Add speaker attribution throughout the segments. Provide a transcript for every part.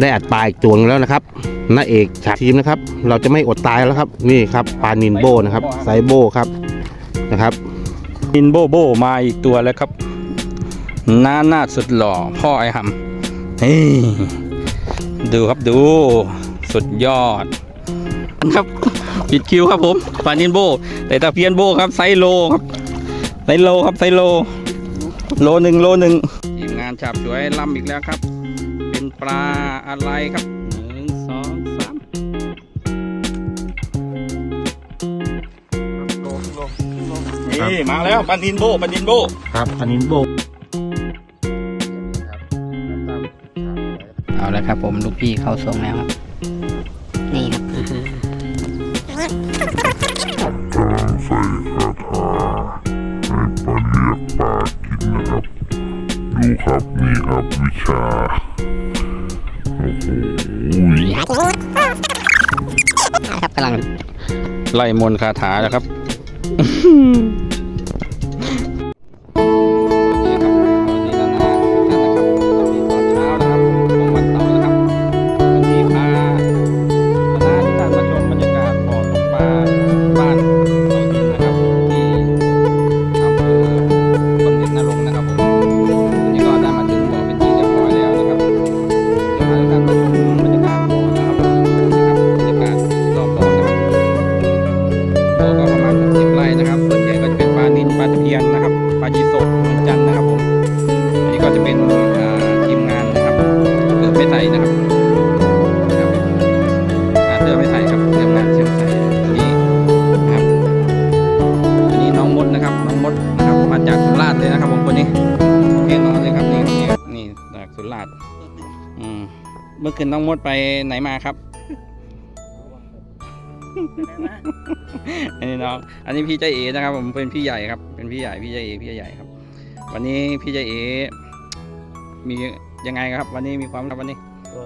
Speaker 1: ได้อัดปลาอีกตัวนึงแล้วนะครับน้าเอกฉากทีมนะครับ เราจะไม่อดตายแล้วครับ นี่ครับปลานินโบนะครับไซโบครับนะครับ
Speaker 2: อินโบโบมาอีกตัวแล้วครับหน้าหน้าสุดหล่อพ่อไอหำเฮ้ยดูครับดูสุดยอดครับปิดคิวครับผมปานินโบ แต่ตะเพียนโบครับไซโลครับไซโลครับไซโล โลหนึ่งโลหนึ่งทีมงานฉาบสวยล่ำอีกแล้วครับ ป็นปลาอะไรครับหนึ่งสองสามนี่มาแล้วปานินโบปานินโบ
Speaker 1: ครับปลานินโบ
Speaker 3: เอาแล้วครับผมลูกพี่เข้าทรงแล้วครับ
Speaker 2: ไล่มนต์คาถาแล้วครับ เสื้อไม่ใส่ครับทีมงานเสื้อไม่ใส่นี่นะครับอันนี้น้องมดนะครับ น้องมดนะครับ มาจากสุราษฎร์เลยนะครับผมคนนี้แน่นอนเลยครับนี่นี่นี่จากสุราษฎร์อืมเมื่อคืนน้องมดไปไหนมาครับอันนี้น้อง อันนี้พี่ใจเอนะครับ ผมเป็นพี่ใหญ่ครับ เป็นพี่ใหญ่พี่ใจเอพี่ใหญ่ครับ วันนี้พี่ใจเอมียังไงครับ วันนี้มีความรับวันนี้
Speaker 1: ก็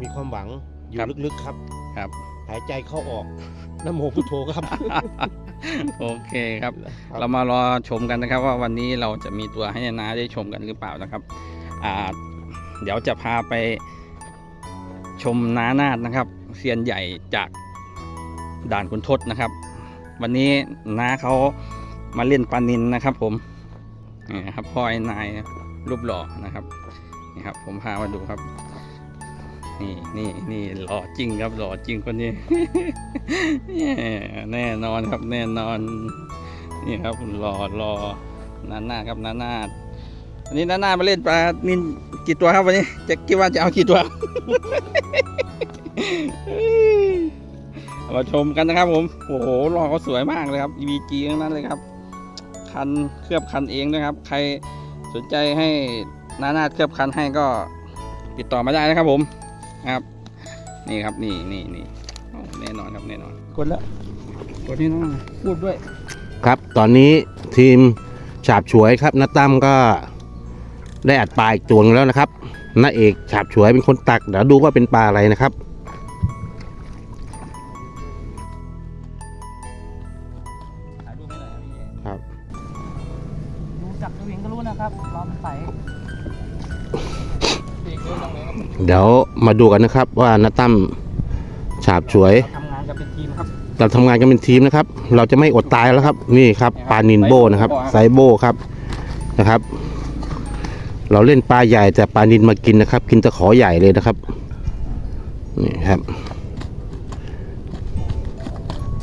Speaker 1: มีความหวังอยู่
Speaker 2: ครับ
Speaker 1: ลึกๆครับ
Speaker 2: ครับ
Speaker 1: หายใจเข้าออกน้ำโมพุทโธครับ
Speaker 2: โอเคครับ เรามารอชมกันนะครับว่าวันนี้เราจะมีตัวให้นาได้ชมกันหรือเปล่านะครับอ่าเดี๋ยวจะพาไปชมนานาดนะครับเซียนใหญ่จากด่านคุณทศนะครับ วันนี้น้าเขามาเล่นปลานินนะครับ ผมนี่นะครับพ่อไอ้นายรูปหล่อนะครับนี่ครับ ผมพามาดูครับ นี่นี่นี่หล่อจริงครับหล่อจริงคนนี้ แน่นอนครับแน่นอน นี่ครับรอรอนาหน้าครับนาหน้าวันนี้นาหน้ามาเล่นปลานินกี่ตัวครับวันนี้จะคิดว่าจะเอากี่ตัวมาชมกันนะครับผมโอ้โหรอเขาสวยมากเลยครับ EVG ทั้งนั้นเลยครับคันเคลือบคันเองนะครับ ใครสนใจให้นาหน้าเคลือบคันให้ก็ติดต่อมาได้นะครับผม ครับ นี่ครับนี่นี่นี่โอ้แน่นอนครับแน่นอน กดแล้วกดที่น้องพูดด้วย
Speaker 1: ครับตอนนี้ทีมฉาบฉวยครับน้าตั้มก็ได้อัดปลาอีกตัวหนึงแล้วนะครับน้าเอกฉาบฉวยเป็นคนตักเดี๋ยวดูว่าเป็นปลาอะไรนะครับ
Speaker 2: ถ่ายรูปให้หน่อยครับพี่เอ
Speaker 1: ครับ
Speaker 3: ดูจับตัวเองก็รู้นะครับล้อมใส
Speaker 1: เดี๋ยวมาดูกันนะครับ ว่าน้าตั้มฉาบฉวย
Speaker 2: ทำงานกันเป็นทีมครับ
Speaker 1: เราทำงานกันเป็นทีมนะครับ เราจะไม่อดตายแล้วครับ นี่ครับปลานินโบนะครับไซโบครับนะครับ เราเล่นปลาใหญ่แต่ปลานินมากินนะครับ กินตะขอใหญ่เลยนะครับนี่ครับ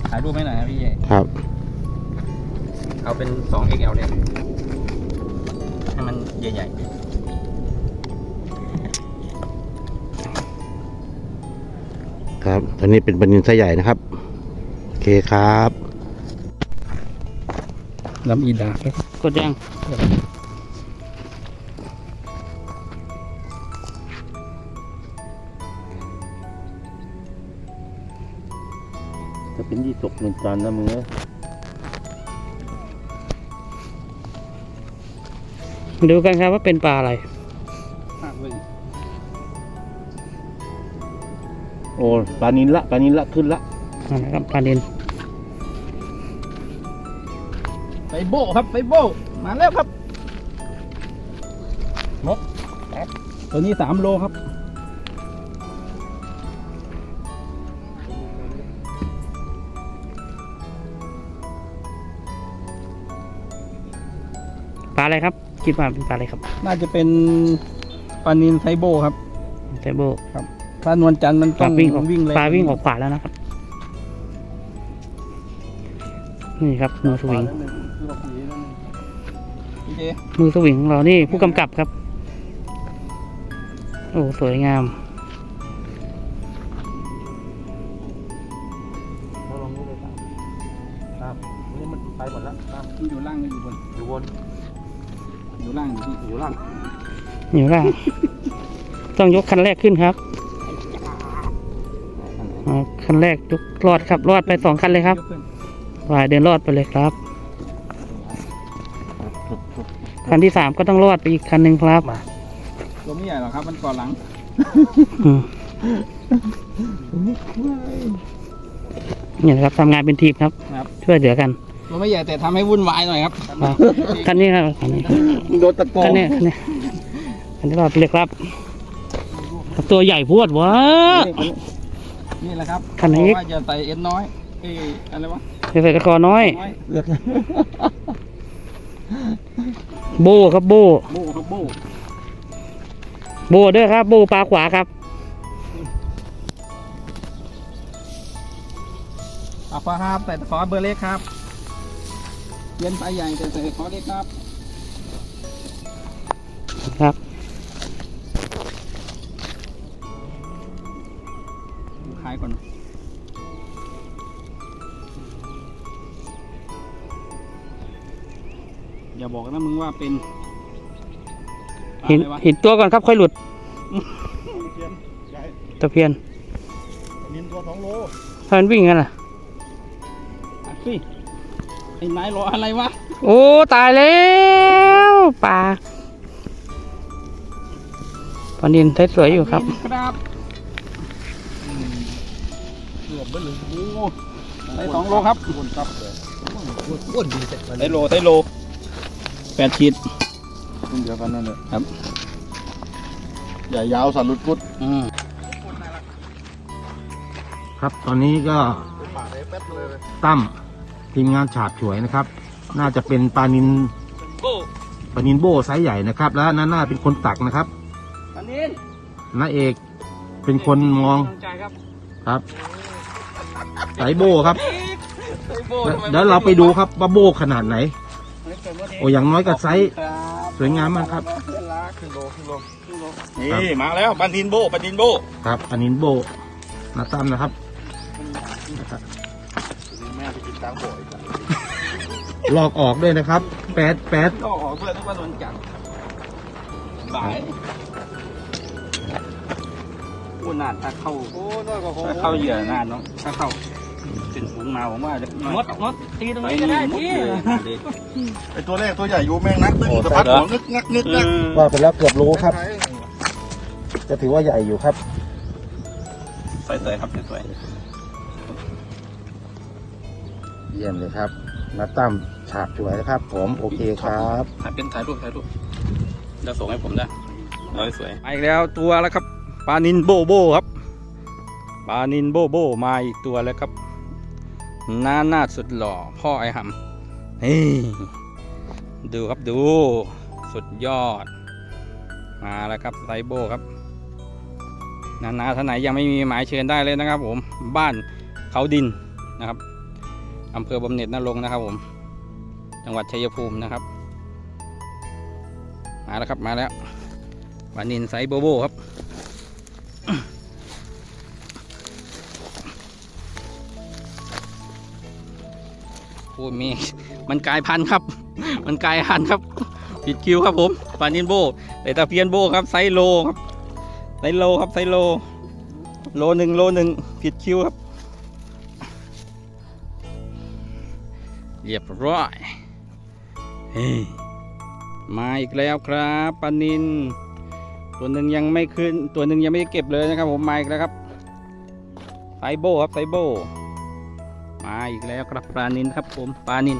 Speaker 2: ถ่ายรูปให้หน่อยครับพี่เอ
Speaker 1: ครับ
Speaker 2: เอาเป็น 2XL เนี่ยให้มันใหญ่
Speaker 1: ครับตอนนี้เป็นปลานินไซส์ใหญ่นะครับ โอเคครับ
Speaker 2: ๆลำอีดาบ
Speaker 3: กดยัง
Speaker 1: จะเป็นยี่สกหนึ่งจานนะมึง
Speaker 3: ดูกันครับว่าเป็นปลาอะไร
Speaker 1: โอ้ปลานินละปลานินละขึ้นละ
Speaker 3: นั่ะครับปลาเด่น
Speaker 2: ไฟโบครับไฟโบมาแล้วครับนกตัวนี้สามโลครับ
Speaker 3: ปลาอะไรครับคิดว่าเป็นปลาอะไรครับ
Speaker 2: น่าจะเป็นปลานินไซโบครับ
Speaker 3: ไซโบครับ
Speaker 2: ถ้านวลจันทร์มัน
Speaker 3: ป
Speaker 2: ต้อ
Speaker 3: ลางวิ่งออก
Speaker 2: วิ่งเลย
Speaker 3: ปลาวิ่งออกขวาแล้วนะครับ นี่ครับมือสวิง
Speaker 2: พี่เจ
Speaker 3: มือสวิงของเรานี่ผู้กำกับครับ โอ้สวยงาม
Speaker 1: ลองดูเลยครับครับนี่มันไปหมดแล้วครับ
Speaker 2: มันอยู่ล่างหรืออยู่บน
Speaker 1: อยู่บน
Speaker 2: อยู่ล่างอยู่ที่
Speaker 1: อยู่ล่าง
Speaker 3: อยู่ล่าง ต้องยกคันแรกขึ้นครับอ่า คันแรกยกรอดครับรอดไปสองคันเลยครับ
Speaker 2: ยกขึ้น
Speaker 3: วายเดินรอดไปเลยครับ คันที่สามก็ต้องรอดไปอีกคันหนึ่งครับ
Speaker 2: ตัวไม่ใหญ่หรอกครับ มันก่อนหลัง
Speaker 3: อืมเนี่ยนะครับทำงานเป็นทีมครับ
Speaker 2: ครับ
Speaker 3: ช่วยเหลือกัน
Speaker 2: ตัวไม่ใหญ่แต่ทำให้วุ่นวายหน่อยครับ
Speaker 3: อ่าคันนี้ครับคันนี้
Speaker 2: โดนตะโก
Speaker 3: คัน
Speaker 2: น
Speaker 3: นี้คันนี้คันนี้รอดไปเลยครับ ตัวใหญ่พวดวะ
Speaker 2: นี่แหละครับ
Speaker 3: คันนี้
Speaker 2: บอกว่าอย่าใส่เอ็นน้อยเอ้ยอะไรวะ
Speaker 3: เกษตรกรน้อย
Speaker 2: น้อย
Speaker 3: โบครับโบ
Speaker 2: โบ้ครับโบ้
Speaker 3: โบเด้อครับ โบปลาขวาครับ
Speaker 2: อะฟ้าครับแต่ขอเบอร์เล็กครับเย็นไปใหญ่แต่ใส่ขอเล็กครับ
Speaker 3: ครับ
Speaker 2: ก่อนอย่าบอกนะมึงว่าเป็น
Speaker 3: เห็น
Speaker 2: อะไรวะ
Speaker 3: เห็นตัวก่อนครับค่อยหลุดตะเพียน
Speaker 1: นินตัวสองโล
Speaker 3: ถ้ามันวิ่งกันล่ะ
Speaker 2: อะสิไอ้นายรออะไรวะ
Speaker 3: โอ้ ตายแล้วปลาปลานินสวยๆอยู่ครับ
Speaker 2: ครับเกือบไปเลยโอ้ได้สองโลครับ
Speaker 1: วนครับเลยอ้วนดีเสร็จมัน
Speaker 2: ได้โลได้โลแปดขีด
Speaker 1: รุ่นเดียวกันนั่นเลย
Speaker 2: ครับ
Speaker 1: ใหญ่ยาวสันลุดกุด
Speaker 2: อืม
Speaker 1: ครับตอนนี้ก็ตั้มทีมงานฉาบฉวยนะครับ น่าจะเป็นปลานิน
Speaker 2: โบ้
Speaker 1: ปลานินโบไซส์ใหญ่นะครับ แล้วน้าหน้าเป็นคนตักนะครับ
Speaker 2: อันนี้
Speaker 1: น้าเอกเป็นคนมอง
Speaker 2: กำลัใจครับ
Speaker 1: ครับไซส์โบครับ
Speaker 2: โบ้ทำไม
Speaker 1: เดี๋ยวเราไปดูครับว่าโบขนาดไหน
Speaker 2: ไม่เคยว่า
Speaker 1: โอ้อย่างน้อยก็ไซส์
Speaker 2: ครับ
Speaker 1: สวยงามมากครับ
Speaker 2: เพื่อนรักขึ้นโลขึ้นโลขึ้นโล
Speaker 1: ครับ
Speaker 2: นี่มาแล้วปันดินโบ้ปันดินโบ้
Speaker 1: ครับปลานินโบนาตั้มนะครับ
Speaker 2: แม่ไปกินตังโบ้อีก
Speaker 1: ลอกออกด้วยนะครับ แปดแปด
Speaker 2: ก็ออกเพื่อนทุกวันวันจันทร์บ่าย โอ้นานถ้าเข้า
Speaker 4: โอ้น้อยกว่าของ
Speaker 2: ถ้าเข้าเหยื่อนานเนาะถ้าเข้าเป็นฝูงมาผมว่าจะ
Speaker 3: มดมดตีตรงนี้ก็ได้พี่
Speaker 4: ไอตัวแรกตัวใหญ่อยู่แม่งนักตึ้งสะพัดหัวงึกงักงึกงัก
Speaker 1: ว่าไปแล้วเกือบโลครับ จะถือว่าใหญ่อยู่ครับ
Speaker 2: สวยๆครับสวย
Speaker 1: เยี่ยมเลยครับนาตั้มฉาบฉวยนะครับ ผมโอเคครับ
Speaker 2: ๆถ่ายเป็นถ่ายรูปถ่ายรูปเดี๋ยวส่งให้ผมนะสวยสวยมาอีกแล้วตัวแล้วครับ ปลานินโบโบครับปลานินโบโบมาอีกตัวแล้วครับหน้าหน้าสุดหล่อพ่อไอหำนี่ดูครับดูสุดยอด มาแล้วครับไซโบครับนานาท่านไหนยังไม่มีหมายเชิญได้เลยนะครับ ผมบ้านเขาดินนะครับอำเภอบำเหน็จนรงนะครับ ผม จังหวัดชัยภูมินะครับ มาแล้วครับมาแล้ววานินไซโบโบครับ พูดมีมันกลายพันธุ์ครับ มันกลายพันธุ์ครับ ผิดคิวครับผมปานินโบแต่ตะเพียนโบครับไซโลครับไซโลครับไซโล โลหนึ่งโลหนึ่งผิดคิวครับ เรียบร้อยเฮ้มาอีกแล้วครับปานิน ตัวหนึ่งยังไม่ขึ้น ตัวหนึ่งยังไม่ได้เก็บเลยนะครับผมมาอีกแล้วครับไซโบครับไซโบ มาอีกแล้วครับปลานินครับผมปลานิน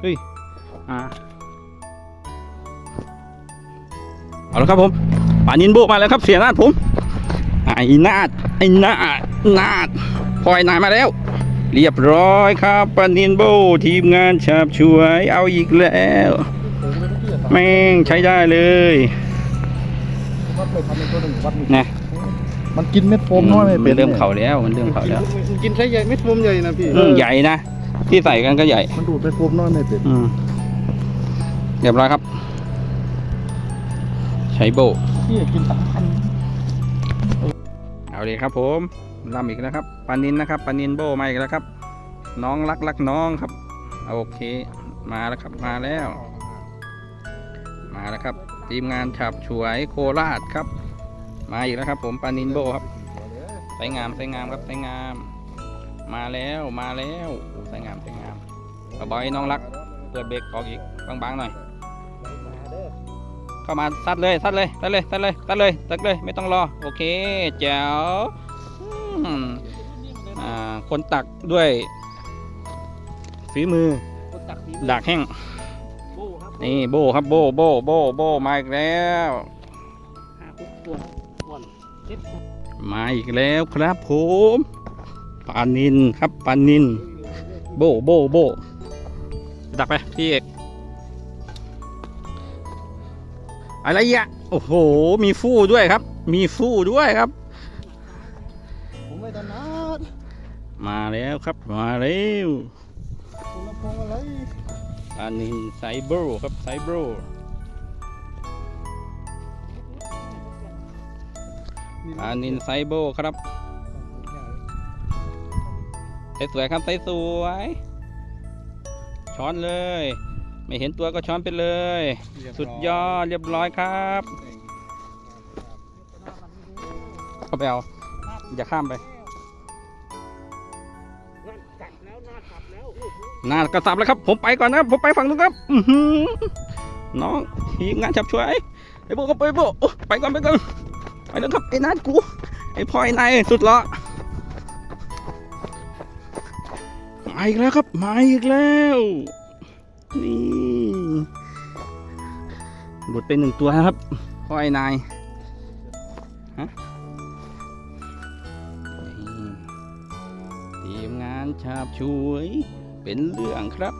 Speaker 2: เฮ้ยอ่าเอาละครับผมปลานินโบกมาแล้วครับเสียนาดผมไอ้นาดไอ้นาดนาดพลอยนายมาแล้ว เรียบร้อยครับปานินโบทีมงานฉาบช่วยเอาอีกแล้ว แม่งใช้ได้เลย
Speaker 4: เป็นตัวหนึ่งวัด
Speaker 2: นะ
Speaker 4: มันกินเม็ดโฟมน้อยไม่
Speaker 2: มั
Speaker 4: เป็น
Speaker 2: นเริ่มเข่าแล้วมันเริ่มเข่าแล้ว
Speaker 4: มันกินใช้ใหญ่เม็ดโฟมใหญ่นะพี่
Speaker 2: อืมใหญ่นะที่ใส่กันก็ใหญ่
Speaker 4: มันดูดไปโฟมน้อยไม่เป็น
Speaker 2: อืมเรียบร้อยครับ ใช้โบ
Speaker 4: พี่กินสามพัน
Speaker 2: เอาเลยครับผมลำอีกแล้วครับปานินนะครับปานินโบมาอีกแล้วครับ น้องรักรักน้องครับโอเค มาแล้วครับมาแล้ว มาแล้วครับ ทีมงานฉับฉวยโคราชครับ มาอีกแล้วครับ ผมปานินโบครับใสงามใสงามครับใสงาม มาแล้วมาแล้วโอ้ใสงามใสงามเอาบอยน้องรัก เปิดเบรกออกอีกบางๆหน่อย เข้ามาซัดเลยซัดเลยซัดเลยซัดเลยซัดเลยซัดเลยไม่ต้องรอ โอเคแจ๋วอืมอ่าคนตักด้วยฝีมือ
Speaker 3: คนตักฝี
Speaker 2: ดากแห้ง
Speaker 3: โบครับ
Speaker 2: นี่โบครับโบโบโบโบมาอีกแล้ว มาอีกแล้วครับผมปานินครับปานิน โบโบโบดักไปพี่เอกอะไรอะโอ้โห มีฟู่ด้วยครับ มีฟู่ด้วยครับ
Speaker 4: ผมไม่ถนัด
Speaker 2: มาแล้วครับ มาแล้ว
Speaker 4: คุณลำโพงอะไร
Speaker 2: ปานินไซเบอร์ครับไซเบอร์ ปานินไซเบอร์ครับใสสวยครับใสสวยช้อนเลย ไม่เห็นตัวก็ช้อนไปเลย สุดยอดเรียบร้อยครับเข้าไปเอาอย่าข้ามไป
Speaker 3: นั่นกัดแล้วหน้ากัดแล้วโอ้โห
Speaker 2: หน้ากระสับแล้วครับ ผมไปก่อนนะครับผมไปฝั่งนู้นครับอือหือน้องทีมงานจับช่วยไอ้โบก็ไปโบโอ้ไปก่อนไปก่อน ไปแล้วครับไอ้นัดกู ไอ้พลอยนายสุดละมาอีกแล้วครับ มาอีกแล้ว นี่หลุดไปหนึ่งตัวครับพลอยนายฮะนี่ทีมงานฉาบช่วย เป็นเรื่องครับ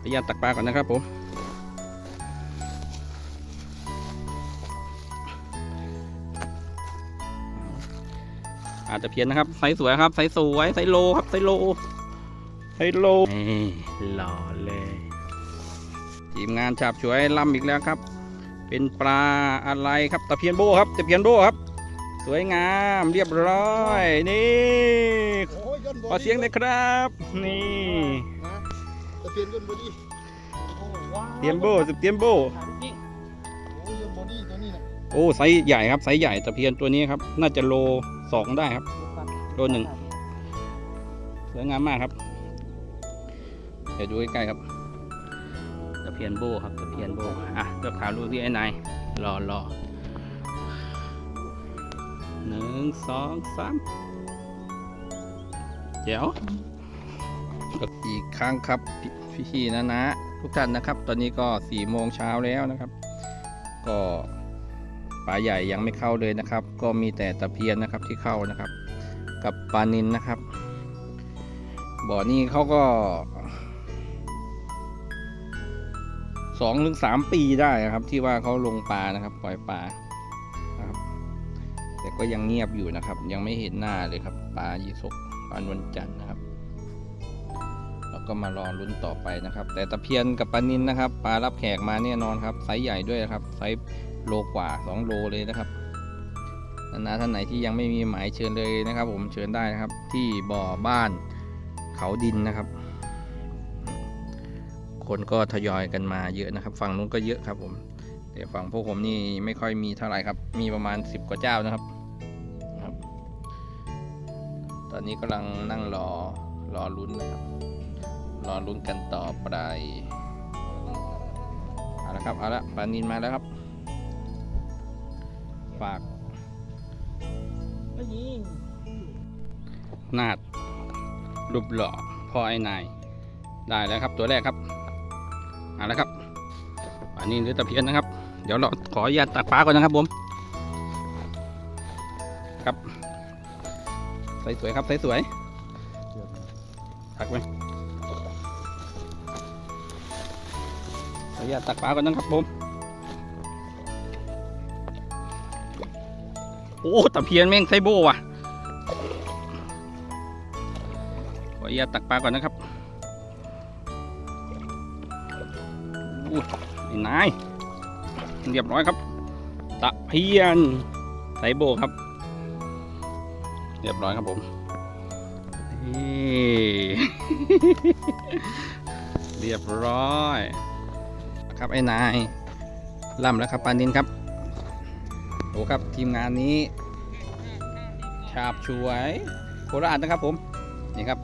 Speaker 2: พยายามตักปลาก่อนนะครับผม อาจจะเพี้ยนนะครับไซส์สวยครับไซส์สวยไซส์โลครับไซส์โลไซส์โลนี่หล่อเลยทีมงานฉาบฉวยล่ำอีกแล้วครับ เป็นปลาอะไรครับตะเพียนโบครับตะเพียนโบครับ สวยงามเรียบร้อยนี่
Speaker 4: โอ้ยย่นบอ
Speaker 2: ขอเสียงหน่อยครับ นี่
Speaker 4: นะตะเพียนย่นบอดี้โอ้ว้าว
Speaker 2: เตียมโบสุดเตียมโบ
Speaker 3: ถามจริง
Speaker 4: โอ้ยย่นบอดี้ตัวนี้นะ
Speaker 2: โอ้ไซส์ใหญ่ครับไซส์ใหญ่ตะเพียนตัวนี้ครับ น่าจะโล สองได้ครับ โลหนึ่งสวยงามมากครับ เดี๋ยวดูใกล้ๆครับตะเพียนโบครับตะเพียนโบอะเลือกขาดูที่ไอ้นายรอรอหนึ่งสองสามเดี๋ยวอีกครั้งครับพี่ๆนะนะ ทุกท่านนะครับ ตอนนี้ก็สี่โมงเช้าแล้วนะครับ ก็าใหญ่ยังไม่เข้าเลยนะครับ ก็มีแต่ตะเพียนนะครับที่เข้านะครับ กับปลานินนะครับ บ่อนี้เขาก็สองถึงสามปีได้นะครับ ที่ว่าเขาลงปลานะครับ ปล่อยปลาครับ แต่ก็ยังเงียบอยู่นะครับ ยังไม่เห็นหน้าเลยครับปลายีสกปลานวลจันทร์นะครับแล้วก็มารอลุ้นต่อไปนะครับ แต่ตะเพียนกับปลานินนะครับปลารับแขกมาแน่นอนครับไซส์ใหญ่ด้วยครับไซส์ โลกว่าสองโลเลยนะครับนาท่านไหนที่ยังไม่มีหมายเชิญเลยนะครับ ผมเชิญได้นะครับที่บ่อบ้านเขาดินนะครับ คนก็ทยอยกันมาเยอะนะครับ ฝั่งนู้นก็เยอะครับ ผมแต่ฝั่งพวกผมนี่ไม่ค่อยมีเท่าไหร่ครับ มีประมาณ 10 กว่าเจ้านะครับครับ ตอนนี้กำลังนั่งรอรอลุ้นนะครับรอลุ้นกันต่อไปเอาละครับเอาละปลานินมาแล้วครับ ฝาก
Speaker 3: ไม่ยิง
Speaker 2: นาดรูปหล่อพ่อไอ้นาย ได้แล้วครับตัวแรกครับเอาละครับอันนี้หรือตะเพียนนะครับ เดี๋ยวเราขออนุญาตตักปลาก่อนนะครับผมครับใส่สวยครับใส่สวยตักไปขออนุญาตตักปลาก่อนนะครับผม โอ้ตะเพียนแม่งไซโบว่ะขออนุญาตตักปลาก่อนนะครับอู้ยนายเรียบร้อยครับ ตะเพียนไซโบครับ เรียบร้อยครับผมเรียบร้อย ครับไอ้นายล่ำแล้วครับปานินครับ โอ้ครับทีมงานนี้ฉาบช่วยโคราชนะครับผมนี่ครับ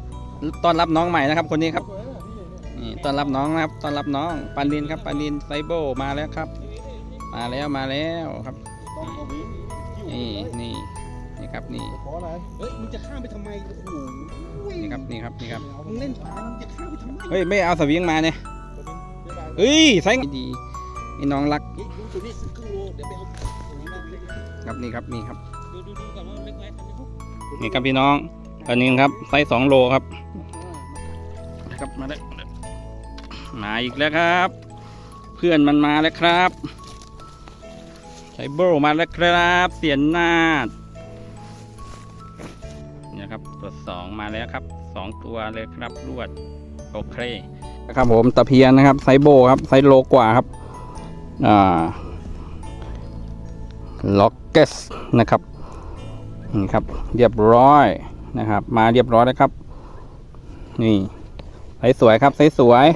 Speaker 2: ต้อนรับน้องใหม่นะครับ คนนี้ครับนี่ต้อนรับน้องนะครับต้อนรับน้องปานินครับปานินไซโบมาแล้วครับ มาแล้วมาแล้วครับ นี่นี่นี่ครับนี่
Speaker 4: ขออะไรเฮ้ยมึงจะข้ามไปทำไมโอ้โห
Speaker 2: นี่ครับนี่ครับนี่ครับ
Speaker 4: มึงเล่นปลามึงจะข้ามไปทำไม
Speaker 2: เฮ้ยไม่เอาสวิงมาเนี่ยเฮ้ยใส่ดีไอ้น้องรัก
Speaker 4: เฮ้ยดูตัวนี้ครึ่งโลเดี๋ยวไปเอา
Speaker 2: ครับนี่ครับนี่ครับ
Speaker 3: ดูดูดูก่อนว่าเล็กไหม
Speaker 2: นี่ครับพี่น้องอันนี้ครับไซส์สองโลครับครับมาแล้วมาอีกแล้วครับ เพื่อนมันมาแล้วครับไซโบรมาแล้วครับ เสียนนาดเนี่ยครับตัวสองมาแล้วครับสองตัวเลยครับรวดโอเคนะครับผมตะเพียนนะครับไซโบครับไซโลกว่าครับอ่า ล็อกเกสนะครับนี่ครับเรียบร้อยนะครับ มาเรียบร้อยแล้วครับ นี่ใสสวยครับใสสวย